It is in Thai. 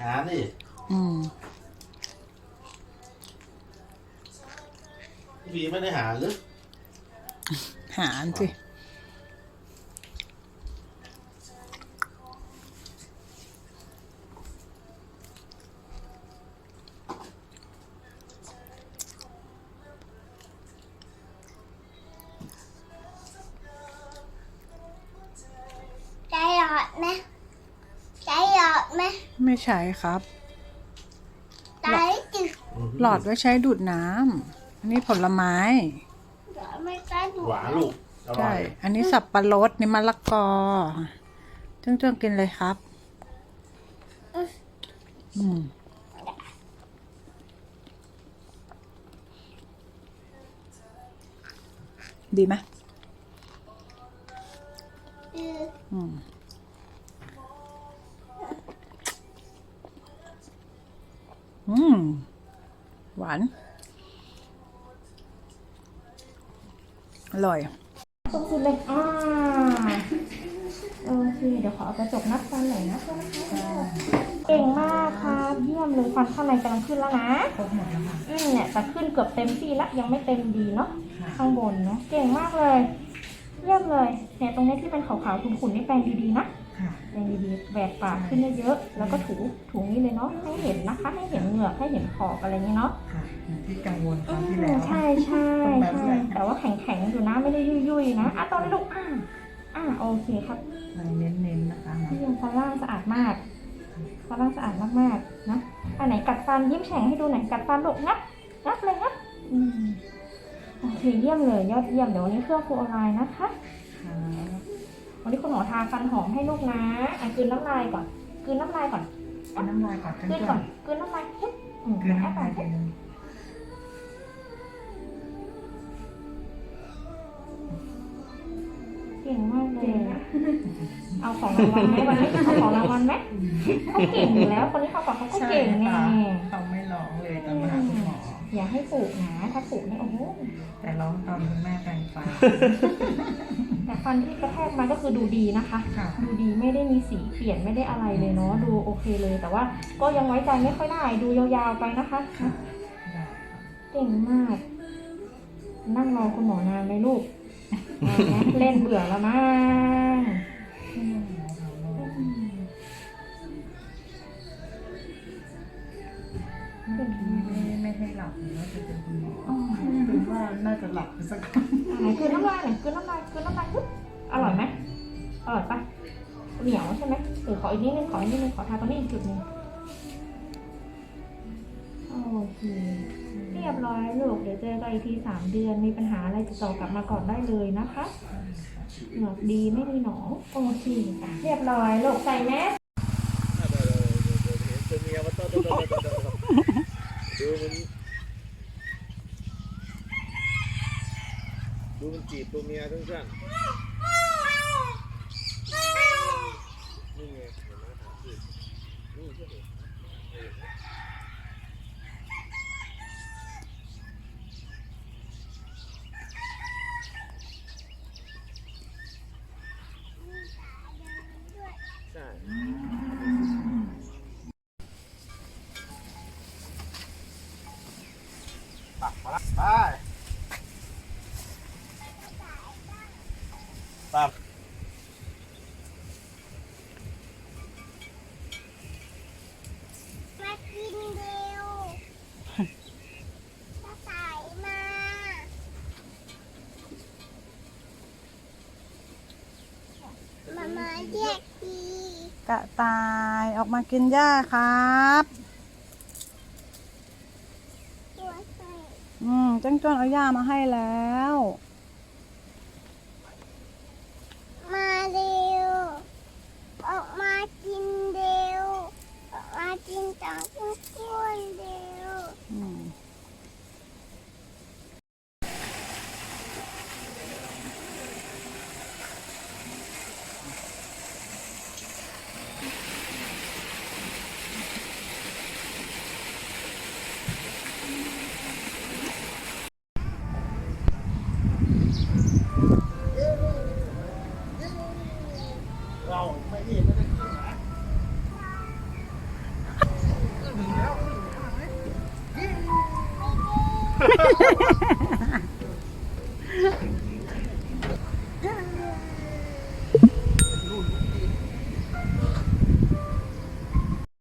หาดิอืมพี่ไม่ได้หาหรือ หารสิ ไหมไม่ใช้ครับใจจืดหลอดไว้ใช้ดูดน้ำอันนี้ผลไม้เดี๋ยวไม่ใจดูหวานลูกอร่ใช่ อยอันนี้สับปะรดนี่มะละกอจ้งจ้งๆกินเลยครับ อืมดีไหมอืออืม อืม หวาน อร่อยตรงสุดเลย อ่า โอเค เดี๋ยวขอเอากระจกนับฟันหน่อยนะคะเก่งมากครับเยี่ยมเลยฟันข้างในกำลังขึ้นแล้วนะ ครบหมดแล้วค่ะ อืมเนี่ยแต่ขึ้นเกือบเต็มที่ละยังไม่เต็มดีเนาะข้างบนเนาะเก่งมากเลย เยี่ยมเลยเนี่ยตรงนี้ที่เป็นขาวๆขุ่นๆนี่แปรงดีๆนะ ค่ะแปรงดีๆแหวกปากขึ้นเยอะๆแล้วก็ถูถูนี้เลยเนาะให้เห็นนะคะ ให้เห็นเหงือกให้เห็นขอบอะไรอย่างนี้เนาะค่ะอย่างที่กังวลคอืรั้งที่มแล้วใช่ใช่ตรงแบบใช่ไหนแต่ว่าแข็งๆอยู่นะไม่ได้ยุ่ยๆนะอะตอนนี้ลูกอ่าอ่าโอเคครับเน้นๆนะคะเยี่ยมฟันล่างสะอาดมากฟันล่างสะอาดมากๆนะอันไหนกัดฟันยิ้มแฉ่งให้ดูหน่อยกัดฟันลูกงับงับเลยงับอืมโอเคเยี่ยมเลยยอดเยี่ยมเดี๋ยววันนี้เครื่องครูออนไลน์นะคะค่ะ วันนี้คุณหมอทาฟันหอมให้ลูกนะอะกลืนน้ำลายก่อนกลืนน้ำลายก่อนกินน้ำลายก่อนกลืนก่อนกลืนน้ำลายปุ๊บอืมกินแอปน้ำไปลายกินเก่งมากเลยอะเอาของรางวัลไหมวันนี้เอาของรางวัลไหมเขาเก่งอยู่แล้วคนที่เขาบอกเขาก็เก่งไงเขาไม่ร้องเลยตอนมาหาคุณหมอ อย่าให้ปลูกนะถ้าปลูกเนี่ยโอ้โหแต่ร้องตอนคุณแม่แปรงฟัน แต่ฟันที่กระแทกมาก็คือดูดีนะคะ ค่ะ ดูดีไม่ได้มีสีเปลี่ยนไม่ได้อะไรเลยเนาะดูโอเคเลย แต่ว่าก็ยังไว้ใจไม่ค่อยได้ดูยาวๆไปนะคะค่ะได้เก่งมาก นั่งรอคุณหมอนานไหมลูกนานไหมเล่นเบื่อแล้วมั้งอืมไม่ ไม่ให้หลับหรือว่าจะเป็นคุณหมอหรือว่าน่าจะหลับไปสักคนไหนคืนน้ำลายหน่อยคืนน้ำลายคืนน้ำลายปุ๊บอร่อยไหมอร่อยปะเหนียวใช่ไหมหรือขออีกนิดนึงขออีกนิดนึงขอทาตรงนี้อีกจุดหนึงโอเคเรียบร้อยลูกเดี๋ยวเจอกันอีกทีสามเดือนมีปัญหาอะไรติดต่อกลับมาก่อนได้เลยนะคะหงือกดีไม่มีหนองโอเคเรียบร้อยลูกใส่แมส ดูมันดูมันจีบตัวเมียทั้งสั้นไงเห็นไหมถามสินี่ใช่ไหม ใช่ปักมาละ ไปปักมากินเร็วจะสายมามามาเรียกดีกระต่ายออกมากินหญ้าครับ ตัวใส่ อืมจังจวนเอาหญ้ามาให้แล้ว เราไม่รีบไม่ได้ขึ้นแล้ว